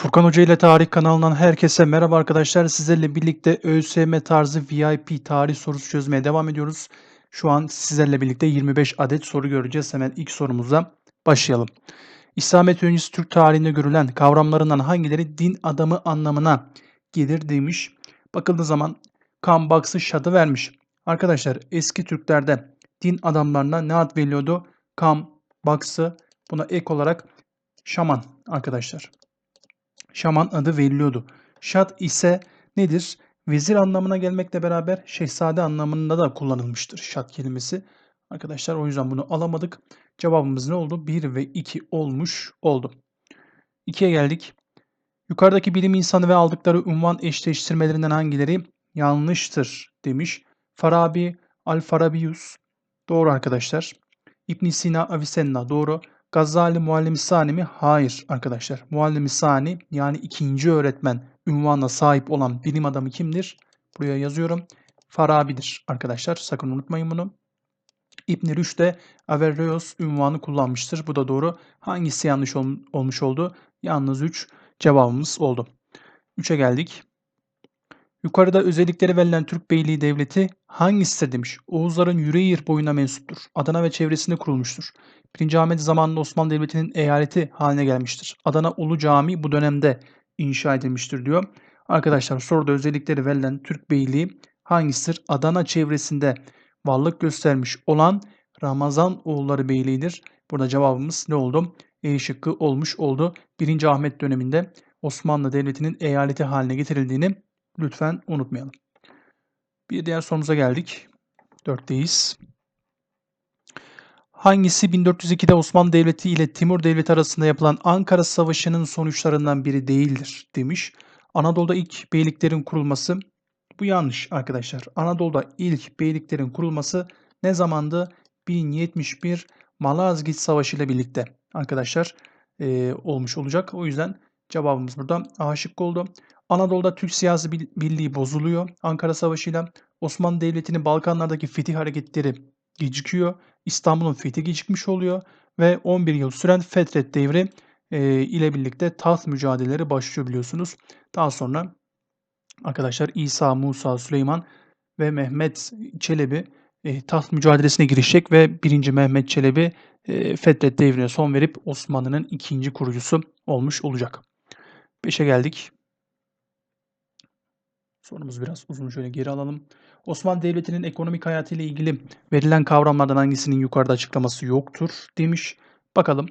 Furkan Hoca ile Tarih kanalından herkese merhaba arkadaşlar. Sizlerle birlikte ÖSYM tarzı VIP tarih sorusu çözmeye devam ediyoruz. Şu an sizlerle birlikte 25 adet soru göreceğiz. Hemen ilk sorumuza başlayalım. İslamiyet öncesi Türk tarihinde görülen kavramlarından hangileri din adamı anlamına gelir demiş. Bakıldığı zaman kan baksı şadı vermiş. Arkadaşlar eski Türklerde din adamlarına ne ad veriliyordu? Kam, baksı buna ek olarak şaman arkadaşlar şaman adı veriliyordu. Şat ise nedir? Vezir anlamına gelmekle beraber şehzade anlamında da kullanılmıştır şat kelimesi. Arkadaşlar o yüzden bunu alamadık. Cevabımız ne oldu? 1 ve 2 olmuş oldu. 2'ye geldik. Yukarıdaki bilim insanı ve aldıkları unvan eşleştirmelerinden hangileri yanlıştır demiş. Farabi, Al-Farabius. Doğru arkadaşlar. İbn Sina, Avicenna doğru. Gazali Muallim Sani mi? Hayır arkadaşlar. Muallim Sani yani ikinci öğretmen ünvanına sahip olan bilim adamı kimdir? Buraya yazıyorum. Farabi'dir arkadaşlar. Sakın unutmayın bunu. İbn Rüşd de Averroes ünvanı kullanmıştır. Bu da doğru. Hangisi yanlış ol olmuş oldu? Yalnız 3 cevabımız oldu. 3'e geldik. Yukarıda özellikleri verilen Türk Beyliği Devleti hangisidir demiş. Oğuzların Yüreğir boyuna mensuptur. Adana ve çevresinde kurulmuştur. 1. Ahmet zamanında Osmanlı Devleti'nin eyaleti haline gelmiştir. Adana Ulu Cami bu dönemde inşa edilmiştir diyor. Arkadaşlar soruda özellikleri verilen Türk Beyliği hangisidir? Adana çevresinde varlık göstermiş olan Ramazan oğulları Beyliği'dir. Burada cevabımız ne oldu? E şıkkı olmuş oldu. 1. Ahmet döneminde Osmanlı Devleti'nin eyaleti haline getirildiğini lütfen unutmayalım. Bir diğer sorumuza geldik. 4'teyiz. Hangisi 1402'de Osmanlı Devleti ile Timur Devleti arasında yapılan Ankara Savaşı'nın sonuçlarından biri değildir demiş. Anadolu'da ilk beyliklerin kurulması bu yanlış arkadaşlar. Anadolu'da ilk beyliklerin kurulması ne zamandı? 1071 Malazgirt Savaşı ile birlikte arkadaşlar e, olmuş olacak. O yüzden cevabımız burada A şıkkı oldu. Anadolu'da Türk siyasi birliği bozuluyor. Ankara Savaşı ile Osmanlı Devleti'nin Balkanlardaki fetih hareketleri gecikiyor. İstanbul'un fethi gecikmiş oluyor ve 11 yıl süren Fetret devri e, ile birlikte taht mücadeleleri başlıyor biliyorsunuz. Daha sonra arkadaşlar İsa, Musa, Süleyman ve Mehmet Çelebi e, taht mücadelesine girişecek ve 1. Mehmet Çelebi e, Fetret devrine son verip Osmanlı'nın ikinci kurucusu olmuş olacak. 5'e geldik. Sorumuz biraz uzun şöyle geri alalım. Osmanlı Devleti'nin ekonomik hayatı ile ilgili verilen kavramlardan hangisinin yukarıda açıklaması yoktur demiş. Bakalım.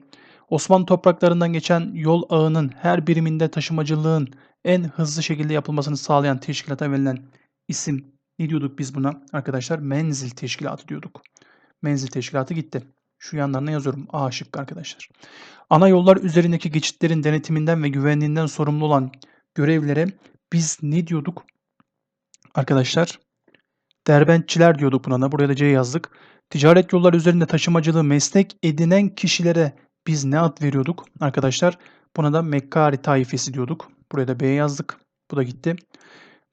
Osmanlı topraklarından geçen yol ağının her biriminde taşımacılığın en hızlı şekilde yapılmasını sağlayan teşkilata verilen isim ne diyorduk biz buna arkadaşlar? Menzil teşkilatı diyorduk. Menzil teşkilatı gitti. Şu yanlarına yazıyorum. A şıkkı arkadaşlar. Ana yollar üzerindeki geçitlerin denetiminden ve güvenliğinden sorumlu olan görevlere biz ne diyorduk? Arkadaşlar derbentçiler diyorduk buna da. Buraya da C yazdık. Ticaret yolları üzerinde taşımacılığı meslek edinen kişilere biz ne ad veriyorduk arkadaşlar? Buna da Mekkari taifesi diyorduk. Buraya da B yazdık. Bu da gitti.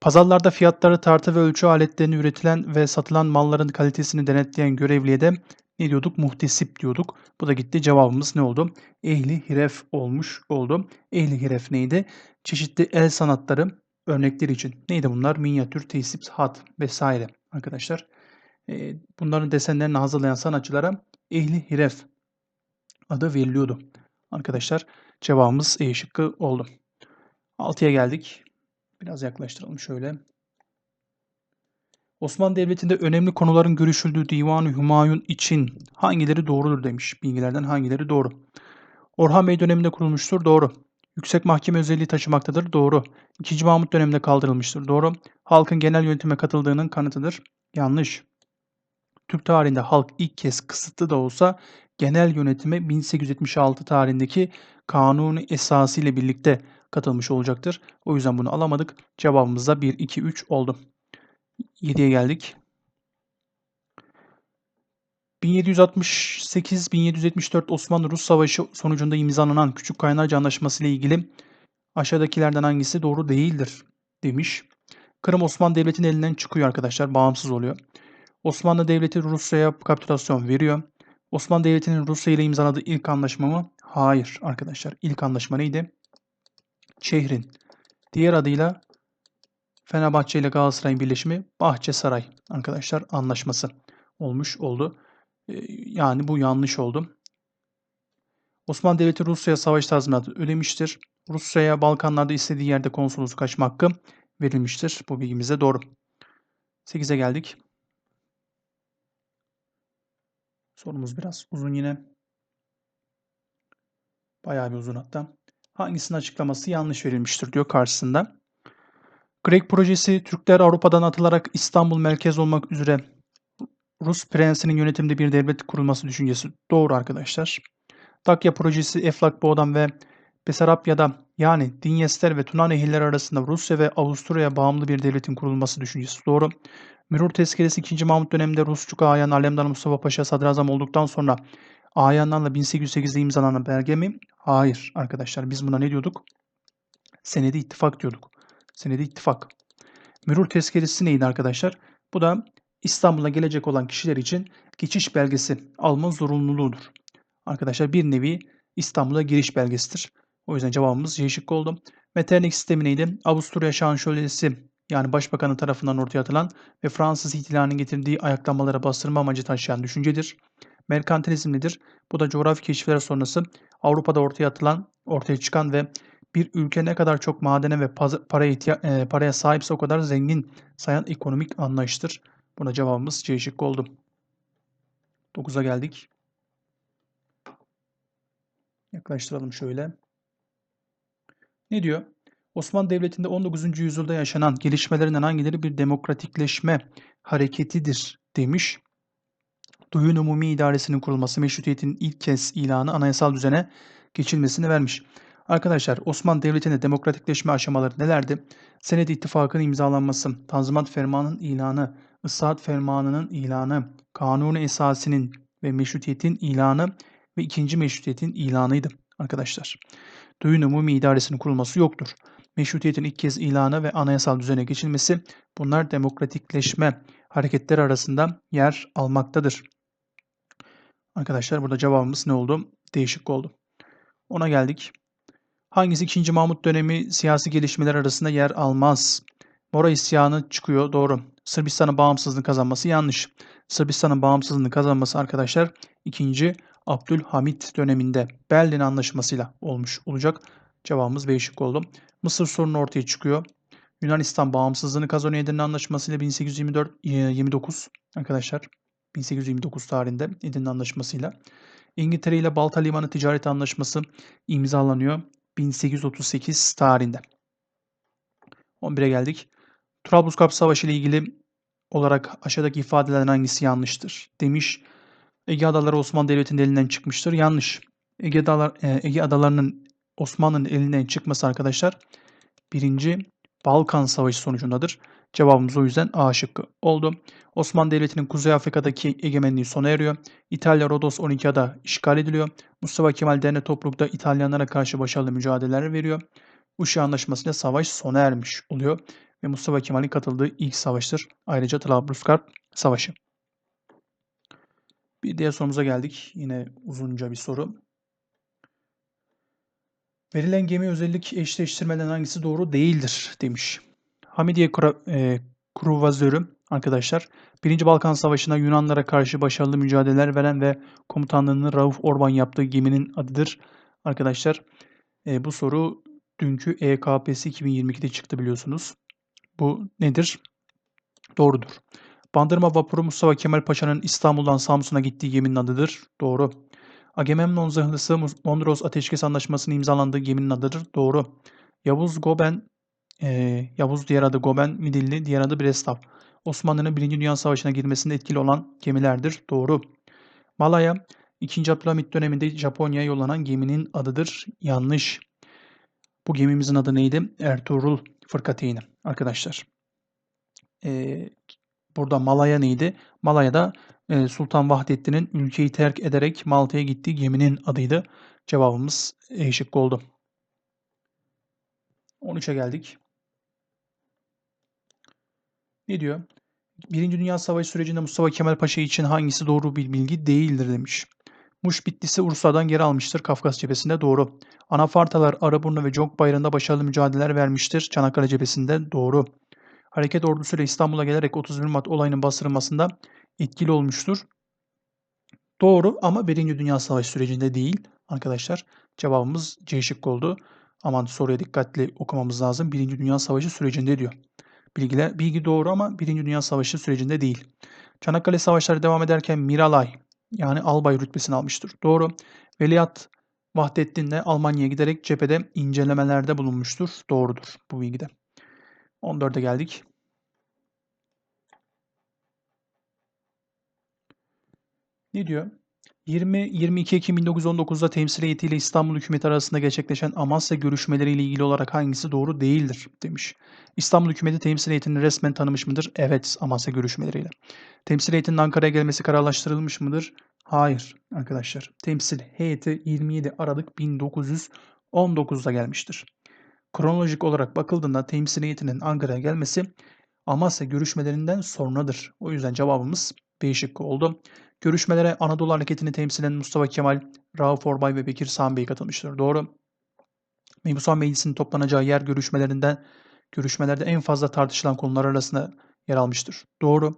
Pazarlarda fiyatları tartı ve ölçü aletlerini üretilen ve satılan malların kalitesini denetleyen görevliye de ne diyorduk? Muhtesip diyorduk. Bu da gitti. Cevabımız ne oldu? Ehli hiref olmuş oldu. Ehli hiref neydi? Çeşitli el sanatları örnekleri için. Neydi bunlar? Minyatür, tesip, hat vesaire arkadaşlar. E, bunların desenlerini hazırlayan sanatçılara ehli hiref adı veriliyordu. Arkadaşlar cevabımız E şıkkı oldu. 6'ya geldik. Biraz yaklaştıralım şöyle. Osmanlı Devleti'nde önemli konuların görüşüldüğü Divan-ı Hümayun için hangileri doğrudur demiş. Bilgilerden hangileri doğru? Orhan Bey döneminde kurulmuştur. Doğru. Yüksek mahkeme özelliği taşımaktadır. Doğru. İkinci Mahmut döneminde kaldırılmıştır. Doğru. Halkın genel yönetime katıldığının kanıtıdır. Yanlış. Türk tarihinde halk ilk kez kısıtlı da olsa genel yönetime 1876 tarihindeki kanuni esası ile birlikte katılmış olacaktır. O yüzden bunu alamadık. Cevabımız da 1, 2, 3 oldu. 7'ye geldik. 1768-1774 Osmanlı-Rus Savaşı sonucunda imzalanan Küçük Kaynarca Anlaşması ile ilgili aşağıdakilerden hangisi doğru değildir demiş. Kırım Osmanlı Devleti'nin elinden çıkıyor arkadaşlar. Bağımsız oluyor. Osmanlı Devleti Rusya'ya kapitülasyon veriyor. Osmanlı Devleti'nin Rusya ile imzaladığı ilk anlaşma mı? Hayır arkadaşlar. İlk anlaşma neydi? şehrin. Diğer adıyla Fenerbahçe ile Galatasaray'ın birleşimi Bahçesaray arkadaşlar anlaşması olmuş oldu. Ee, yani bu yanlış oldu. Osmanlı Devleti Rusya'ya savaş tazminatı ödemiştir. Rusya'ya Balkanlarda istediği yerde konsolosluk açma hakkı verilmiştir. Bu bilgimize doğru. 8'e geldik. Sorumuz biraz uzun yine. Bayağı bir uzun hatta. Hangisinin açıklaması yanlış verilmiştir diyor karşısında. Grek projesi Türkler Avrupa'dan atılarak İstanbul merkez olmak üzere Rus prensinin yönetiminde bir devlet kurulması düşüncesi doğru arkadaşlar. Dakya projesi Eflak Boğdan ve Besarabya'da yani Dinyester ve Tuna nehirleri arasında Rusya ve Avusturya'ya bağımlı bir devletin kurulması düşüncesi doğru. Mürur tezkeresi 2. Mahmut döneminde Rusçuk Ağayan Alemdar Mustafa Paşa sadrazam olduktan sonra Ağayanlarla 1808'de imzalanan belge mi? Hayır arkadaşlar biz buna ne diyorduk? Senedi ittifak diyorduk. Senedi ittifak. Mürur tezkeresi neydi arkadaşlar? Bu da İstanbul'a gelecek olan kişiler için geçiş belgesi alma zorunluluğudur. Arkadaşlar bir nevi İstanbul'a giriş belgesidir. O yüzden cevabımız C şıkkı oldu. Metternich sistemi neydi? Avusturya Şansölyesi yani Başbakanı tarafından ortaya atılan ve Fransız ihtilalinin getirdiği ayaklanmalara bastırma amacı taşıyan düşüncedir. Merkantilizm nedir? Bu da coğrafi keşifler sonrası Avrupa'da ortaya atılan, ortaya çıkan ve bir ülke ne kadar çok madene ve paraya, e, paraya sahipse o kadar zengin sayan ekonomik anlayıştır. Buna cevabımız C şıkkı oldu. 9'a geldik. Yaklaştıralım şöyle. Ne diyor? Osmanlı Devleti'nde 19. yüzyılda yaşanan gelişmelerinden hangileri bir demokratikleşme hareketidir demiş. Duyun Umumi İdaresi'nin kurulması meşrutiyetin ilk kez ilanı anayasal düzene geçilmesini vermiş. Arkadaşlar Osmanlı Devleti'nde demokratikleşme aşamaları nelerdi? Senedi İttifakı'nın imzalanması, Tanzimat Fermanı'nın ilanı, Islahat Fermanı'nın ilanı, Kanuni Esasi'nin ve meşrutiyetin ilanı ve ikinci meşrutiyetin ilanıydı arkadaşlar. Duyun Umumi İdaresi'nin kurulması yoktur. Meşrutiyetin ilk kez ilanı ve anayasal düzene geçilmesi bunlar demokratikleşme hareketleri arasında yer almaktadır. Arkadaşlar burada cevabımız ne oldu? Değişik oldu. Ona geldik. Hangisi 2. Mahmut dönemi siyasi gelişmeler arasında yer almaz? Mora isyanı çıkıyor. Doğru. Sırbistan'ın bağımsızlığını kazanması yanlış. Sırbistan'ın bağımsızlığını kazanması arkadaşlar 2. Abdülhamit döneminde Berlin Anlaşması'yla olmuş olacak. Cevabımız B şık oldu. Mısır sorunu ortaya çıkıyor. Yunanistan bağımsızlığını kazanıyor Edirne Anlaşması ile 1824 29 arkadaşlar. 1829 tarihinde Edirne Anlaşması'yla. İngiltere ile Balta Limanı Ticaret Anlaşması imzalanıyor 1838 tarihinde. 11'e geldik. Trablusgarp Savaşı ile ilgili olarak aşağıdaki ifadelerden hangisi yanlıştır? Demiş. Ege Adaları Osmanlı Devleti'nin elinden çıkmıştır. Yanlış. Ege, Adalar, e, Ege Adaları'nın Osmanlı'nın elinden çıkması arkadaşlar birinci Balkan Savaşı sonucundadır. Cevabımız o yüzden A şıkkı oldu. Osmanlı Devleti'nin Kuzey Afrika'daki egemenliği sona eriyor. İtalya Rodos 12 ada işgal ediliyor. Mustafa Kemal Derne Topluk'ta İtalyanlara karşı başarılı mücadeleler veriyor. Uşa Anlaşması'yla savaş sona ermiş oluyor ve Mustafa Kemal'in katıldığı ilk savaştır. Ayrıca Trablusgarp Savaşı. Bir diğer sorumuza geldik. Yine uzunca bir soru. Verilen gemi özellik eşleştirmeden hangisi doğru değildir demiş. Hamidiye e, Kruvazörü arkadaşlar 1. Balkan Savaşı'nda Yunanlara karşı başarılı mücadeleler veren ve komutanlığını Rauf Orban yaptığı geminin adıdır. Arkadaşlar e, bu soru dünkü EKP'si 2022'de çıktı biliyorsunuz. Bu nedir? Doğrudur. Bandırma vapuru Mustafa Kemal Paşa'nın İstanbul'dan Samsun'a gittiği geminin adıdır. Doğru. Agamemnon zırhlısı Mondros Ateşkes Anlaşması'nın imzalandığı geminin adıdır. Doğru. Yavuz Goben, e, Yavuz diğer adı Goben Midilli, diğer adı Breslav. Osmanlı'nın 1. Dünya Savaşı'na girmesinde etkili olan gemilerdir. Doğru. Malaya, 2. Abdülhamit döneminde Japonya'ya yollanan geminin adıdır. Yanlış. Bu gemimizin adı neydi? Ertuğrul Fırkateyni arkadaşlar. Ee, burada Malaya neydi? Malaya'da e, Sultan Vahdettin'in ülkeyi terk ederek Malta'ya gittiği geminin adıydı. Cevabımız E şıkkı oldu. 13'e geldik. Ne diyor? Birinci Dünya Savaşı sürecinde Mustafa Kemal Paşa için hangisi doğru bir bilgi değildir demiş. Muş Bitlis'i Ursa'dan geri almıştır Kafkas cephesinde doğru. Anafartalar Araburnu ve Conk Bayırı'nda başarılı mücadeleler vermiştir Çanakkale cephesinde doğru. Hareket ordusuyla İstanbul'a gelerek 31 Mart olayının bastırılmasında etkili olmuştur. Doğru ama Birinci Dünya Savaşı sürecinde değil arkadaşlar. Cevabımız C şıkkı oldu. Aman soruya dikkatli okumamız lazım. Birinci Dünya Savaşı sürecinde diyor. Bilgiler, bilgi doğru ama Birinci Dünya Savaşı sürecinde değil. Çanakkale Savaşları devam ederken Miralay yani albay rütbesini almıştır. Doğru. Veliaht Vahdettin de Almanya'ya giderek cephede incelemelerde bulunmuştur. Doğrudur bu bilgide. 14'e geldik. Ne diyor? 20-22 Ekim 1919'da temsil heyetiyle İstanbul hükümeti arasında gerçekleşen Amasya görüşmeleriyle ilgili olarak hangisi doğru değildir demiş. İstanbul hükümeti temsil heyetini resmen tanımış mıdır? Evet Amasya görüşmeleriyle. Temsil heyetinin Ankara'ya gelmesi kararlaştırılmış mıdır? Hayır arkadaşlar. Temsil heyeti 27 Aralık 1919'da gelmiştir. Kronolojik olarak bakıldığında temsil heyetinin Ankara'ya gelmesi Amasya görüşmelerinden sonradır. O yüzden cevabımız B şıkkı oldu. Görüşmelere Anadolu Hareketi'ni temsil eden Mustafa Kemal, Rauf Orbay ve Bekir Sami Bey katılmıştır. Doğru. Mebusan Meclisi'nin toplanacağı yer görüşmelerinden görüşmelerde en fazla tartışılan konular arasında yer almıştır. Doğru.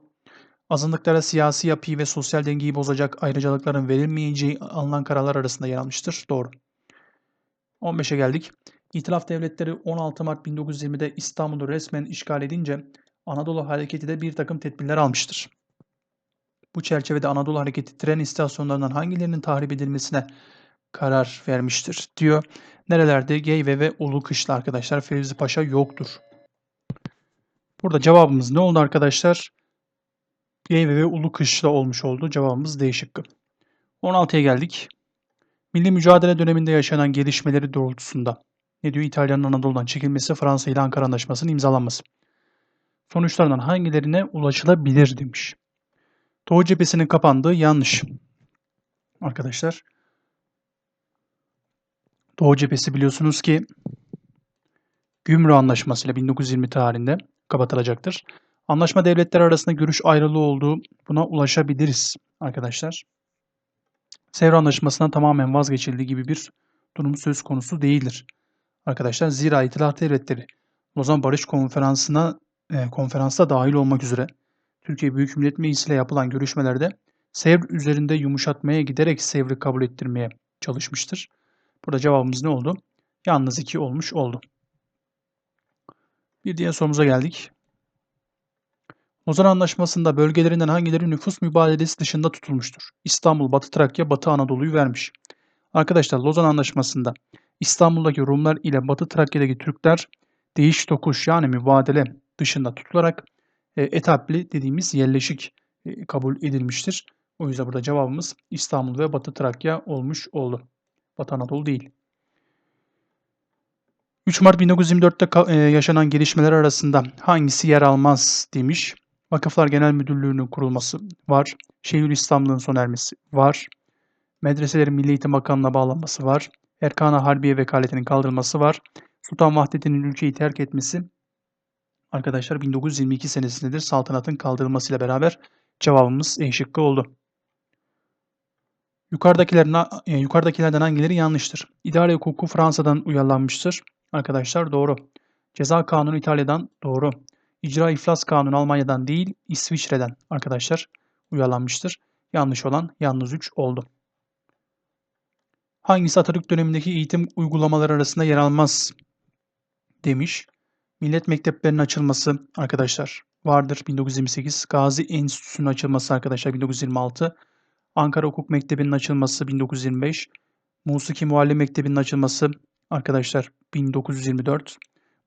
Azınlıklara siyasi yapıyı ve sosyal dengeyi bozacak ayrıcalıkların verilmeyeceği alınan kararlar arasında yer almıştır. Doğru. 15'e geldik. İtilaf devletleri 16 Mart 1920'de İstanbul'u resmen işgal edince Anadolu Hareketi de bir takım tedbirler almıştır. Bu çerçevede Anadolu Hareketi tren istasyonlarından hangilerinin tahrip edilmesine karar vermiştir diyor. Nerelerde? Geyve ve Ulu Kışla arkadaşlar. Fevzi Paşa yoktur. Burada cevabımız ne oldu arkadaşlar? Geyve ve Ulu Kışla olmuş oldu. Cevabımız D şıkkı. 16'ya geldik. Milli mücadele döneminde yaşanan gelişmeleri doğrultusunda ne diyor? İtalya'nın Anadolu'dan çekilmesi, Fransa ile Ankara Anlaşması'nın imzalanması. Sonuçlarından hangilerine ulaşılabilir demiş. Doğu cephesinin kapandığı yanlış. Arkadaşlar. Doğu cephesi biliyorsunuz ki Gümrü Anlaşması ile 1920 tarihinde kapatılacaktır. Anlaşma devletler arasında görüş ayrılığı olduğu buna ulaşabiliriz arkadaşlar. Sevr Anlaşması'ndan tamamen vazgeçildiği gibi bir durum söz konusu değildir. Arkadaşlar zira İtilaf Devletleri Lozan Barış Konferansı'na e, konferansta dahil olmak üzere Türkiye Büyük Millet Meclisi ile yapılan görüşmelerde Sevr üzerinde yumuşatmaya giderek Sevr'i kabul ettirmeye çalışmıştır. Burada cevabımız ne oldu? Yalnız 2 olmuş oldu. Bir diğer sorumuza geldik. Lozan Anlaşması'nda bölgelerinden hangileri nüfus mübadelesi dışında tutulmuştur? İstanbul, Batı Trakya, Batı Anadolu'yu vermiş. Arkadaşlar Lozan Anlaşması'nda İstanbul'daki Rumlar ile Batı Trakya'daki Türkler değiş tokuş yani mübadele dışında tutularak etapli dediğimiz yerleşik e, kabul edilmiştir. O yüzden burada cevabımız İstanbul ve Batı Trakya olmuş oldu. Batı Anadolu değil. 3 Mart 1924'te e, yaşanan gelişmeler arasında hangisi yer almaz demiş. Vakıflar Genel Müdürlüğü'nün kurulması var. Şeyhülislamlığın sona ermesi var. Medreselerin Milli Eğitim Bakanlığı'na bağlanması var. Erkan-ı Harbiye vekaletinin kaldırılması var. Sultan Vahdettin'in ülkeyi terk etmesi arkadaşlar 1922 senesindedir. Saltanatın kaldırılmasıyla beraber cevabımız E şıkkı oldu. Yukarıdakilerin, e, yukarıdakilerden hangileri yanlıştır? İdare hukuku Fransa'dan uyarlanmıştır. Arkadaşlar doğru. Ceza kanunu İtalya'dan doğru. İcra iflas kanunu Almanya'dan değil İsviçre'den arkadaşlar uyarlanmıştır. Yanlış olan yalnız 3 oldu. Hangisi Atatürk dönemindeki eğitim uygulamaları arasında yer almaz demiş. Millet mekteplerinin açılması arkadaşlar vardır 1928. Gazi Enstitüsü'nün açılması arkadaşlar 1926. Ankara Hukuk Mektebi'nin açılması 1925. Musiki Muallim Mektebi'nin açılması arkadaşlar 1924.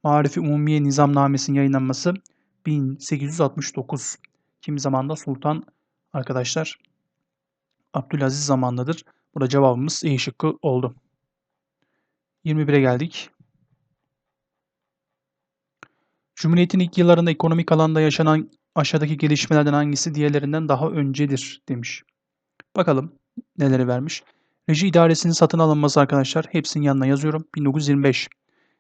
Marifi Umumiye Nizamnamesi'nin yayınlanması 1869. Kimi zamanda Sultan arkadaşlar Abdülaziz zamandadır. Burada cevabımız E şıkkı oldu. 21'e geldik. Cumhuriyet'in ilk yıllarında ekonomik alanda yaşanan aşağıdaki gelişmelerden hangisi diğerlerinden daha öncedir demiş. Bakalım neleri vermiş. Reji idaresinin satın alınması arkadaşlar. Hepsinin yanına yazıyorum. 1925.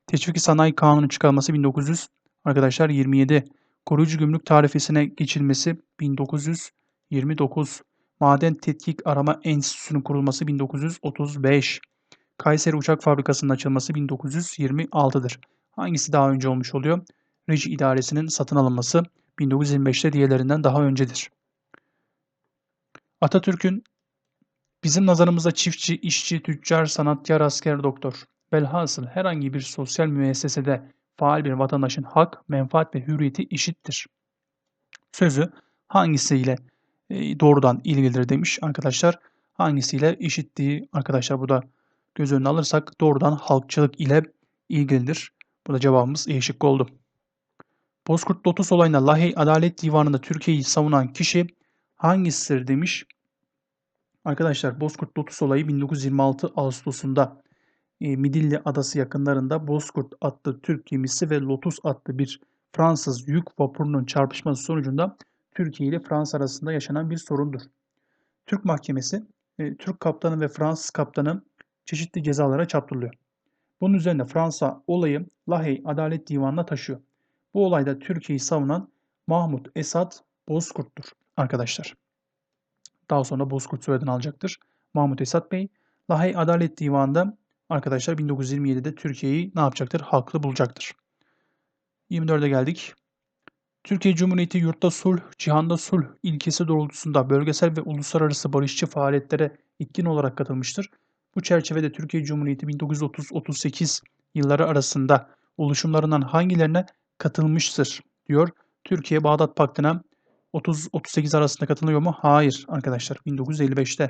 Teşviki Sanayi Kanunu çıkarması 1900. Arkadaşlar 27. Koruyucu gümrük tarifesine geçilmesi 1929. Maden Tetkik Arama Enstitüsü'nün kurulması 1935. Kayseri Uçak Fabrikası'nın açılması 1926'dır. Hangisi daha önce olmuş oluyor? Reji İdaresi'nin satın alınması 1925'te diğerlerinden daha öncedir. Atatürk'ün bizim nazarımızda çiftçi, işçi, tüccar, sanatkar, asker, doktor, velhasıl herhangi bir sosyal müessesede faal bir vatandaşın hak, menfaat ve hürriyeti eşittir. Sözü hangisiyle e, doğrudan ilgilidir demiş arkadaşlar. Hangisiyle eşitliği arkadaşlar bu da göz önüne alırsak doğrudan halkçılık ile ilgilidir. Burada cevabımız E şıkkı oldu. Bozkurt Lotus olayında Lahey Adalet Divanı'nda Türkiye'yi savunan kişi hangisidir demiş. Arkadaşlar Bozkurt Lotus olayı 1926 Ağustos'unda e, Midilli Adası yakınlarında Bozkurt adlı Türk gemisi ve Lotus adlı bir Fransız yük vapurunun çarpışması sonucunda Türkiye ile Fransa arasında yaşanan bir sorundur. Türk mahkemesi e, Türk kaptanı ve Fransız kaptanı çeşitli cezalara çarptırılıyor. Bunun üzerine Fransa olayı Lahey Adalet Divanı'na taşıyor. Bu olayda Türkiye'yi savunan Mahmut Esad Bozkurt'tur arkadaşlar. Daha sonra Bozkurt soyadını alacaktır. Mahmut Esad Bey Lahey Adalet Divanı'nda arkadaşlar 1927'de Türkiye'yi ne yapacaktır? Haklı bulacaktır. 24'e geldik. Türkiye Cumhuriyeti yurtta sulh, cihanda sulh ilkesi doğrultusunda bölgesel ve uluslararası barışçı faaliyetlere etkin olarak katılmıştır. Bu çerçevede Türkiye Cumhuriyeti 1930-38 yılları arasında oluşumlarından hangilerine katılmıştır diyor. Türkiye Bağdat Paktı'na 30-38 arasında katılıyor mu? Hayır arkadaşlar 1955'te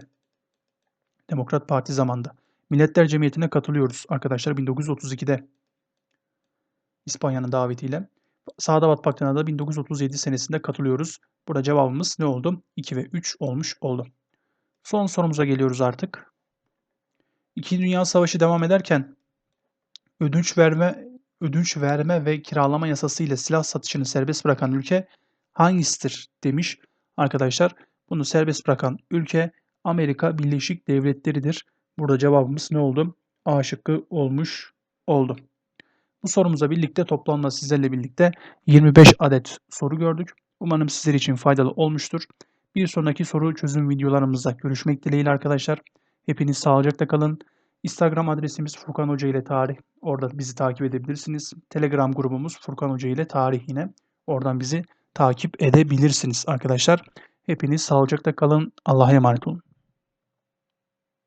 Demokrat Parti zamanında. Milletler Cemiyeti'ne katılıyoruz arkadaşlar 1932'de İspanya'nın davetiyle. Sadavat Paktı'na da 1937 senesinde katılıyoruz. Burada cevabımız ne oldu? 2 ve 3 olmuş oldu. Son sorumuza geliyoruz artık. İkinci Dünya Savaşı devam ederken ödünç verme ödünç verme ve kiralama yasası ile silah satışını serbest bırakan ülke hangisidir demiş arkadaşlar. Bunu serbest bırakan ülke Amerika Birleşik Devletleri'dir. Burada cevabımız ne oldu? A şıkkı olmuş oldu. Bu sorumuza birlikte toplamda sizlerle birlikte 25 adet soru gördük. Umarım sizler için faydalı olmuştur. Bir sonraki soru çözüm videolarımızda görüşmek dileğiyle arkadaşlar. Hepiniz sağlıcakla kalın. Instagram adresimiz Furkan Hoca ile Tarih. Orada bizi takip edebilirsiniz. Telegram grubumuz Furkan Hoca ile Tarih yine. Oradan bizi takip edebilirsiniz arkadaşlar. Hepiniz sağlıcakla kalın. Allah'a emanet olun.